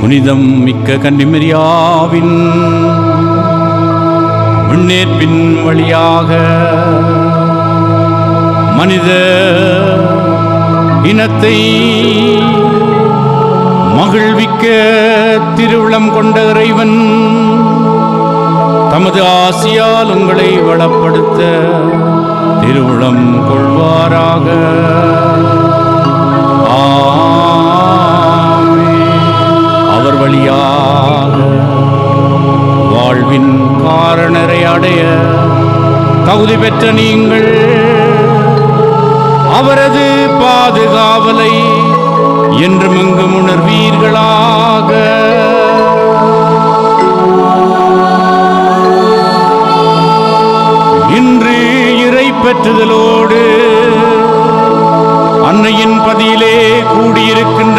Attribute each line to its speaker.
Speaker 1: புனிதம் மிக்க கன்னிமரியாவின் முன்னேற்பின் வழியாக மனித இனத்தை மகிழ்விக்க திருவிழம் கொண்ட இறைவன் தமது ஆசியால் உங்களை வளப்படுத்த திருவுளம் கொள்வாராக. வரை அடைய தகுதி பெற்ற நீங்கள் அவரது பாதுகாவலை என்றும் எங்கும் உணர்வீர்களாக. இன்று இறை பெற்றுதலோடு அன்னையின் பதியிலே கூடியிருக்கின்ற